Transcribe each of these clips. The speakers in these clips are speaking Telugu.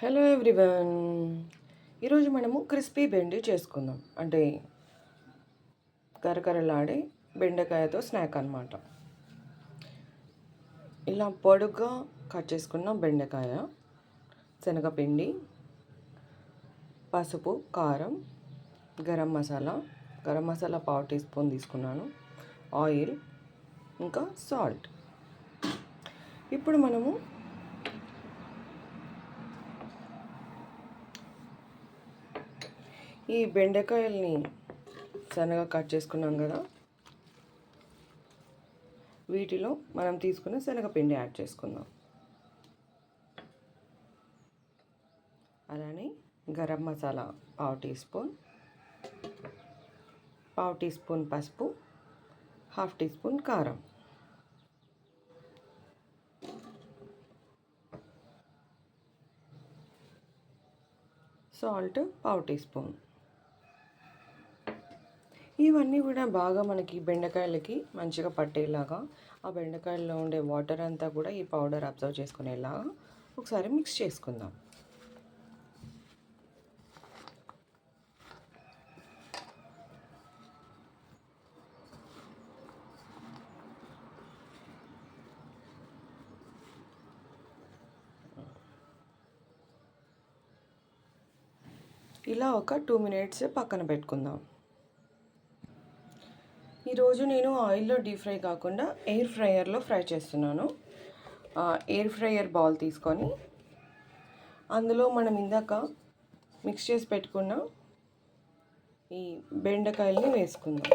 Hello everyone. ఈరోజు మనము క్రిస్పీ బెండి చేసుకుందాం. అంటే కరకరలాడే బెండకాయతో స్నాక్ అనమాట ఇలా పొడుగ్గా కట్ చేసుకున్న బెండకాయ శనగపిండి పసుపు కారం గరం మసాలా గరం మసాలా పావు టీ స్పూన్ తీసుకున్నాను ఆయిల్ ఇంకా సాల్ట్. ఇప్పుడు మనము ఈ బెండకాయల్ని సన్నగా కట్ చేసుకున్నాం కదా. వీటిలో మనం తీసుకున్న శనగపిండి యాడ్ చేసుకుందాం. అలానే గరం మసాలా పావు టీ స్పూన్ పావు టీ స్పూన్ పసుపు హాఫ్ టీ స్పూన్ కారం. సాల్ట్ పావు టీ స్పూన్. ఇవన్నీ కూడా బాగా మనకి బెండకాయలకి మంచిగా పట్టేలాగా ఆ బెండకాయల్లో ఉండే వాటర్ అంతా కూడా ఈ పౌడర్ అబ్జర్వ్ చేసుకునేలాగా ఒకసారి మిక్స్ చేసుకుందాం. ఇలా ఒక టూ మినిట్స్ పక్కన పెట్టుకుందాం. ఈరోజు నేను ఆయిల్లో డీప్ ఫ్రై కాకుండా ఎయిర్ ఫ్రైయర్లో ఫ్రై చేస్తున్నాను. ఎయిర్ ఫ్రైయర్ బాల్ తీసుకొని అందులో మనం ఇందాక మిక్స్ చేసి పెట్టుకున్న ఈ బెండకాయల్ని వేసుకుందాం.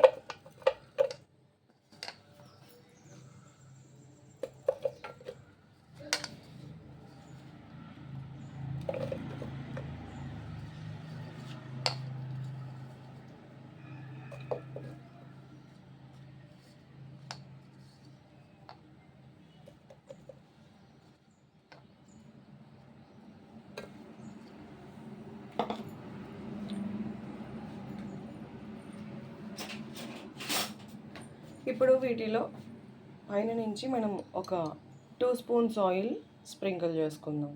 ఇప్పుడు వీటిలో పైన నుంచి మనం ఒక టూ స్పూన్స్ ఆయిల్ స్ప్రింకిల్ చేసుకుందాం.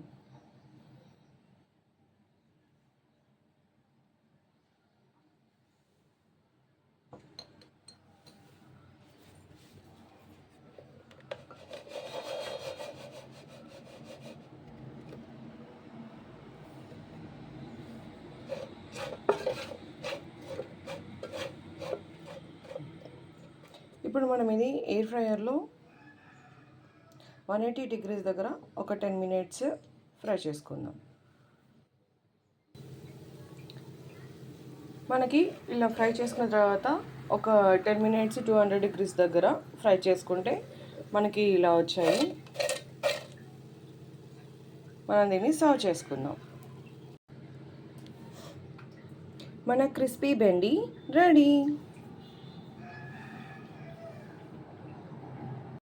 ఇప్పుడు మనం ఇది ఎయిర్ ఫ్రైయర్లో వన్ ఎయిటీ డిగ్రీస్ దగ్గర ఒక టెన్ మినిట్స్ ఫ్రై చేసుకుందాం. మనకి ఇలా ఫ్రై చేసుకున్న తర్వాత ఒక ten minutes two hundred degrees దగ్గర ఫ్రై చేసుకుంటే మనకి ఇలా వచ్చాయి. మనం దీన్ని సర్వ్ చేసుకుందాం. మన క్రిస్పీ బెండి రెడీ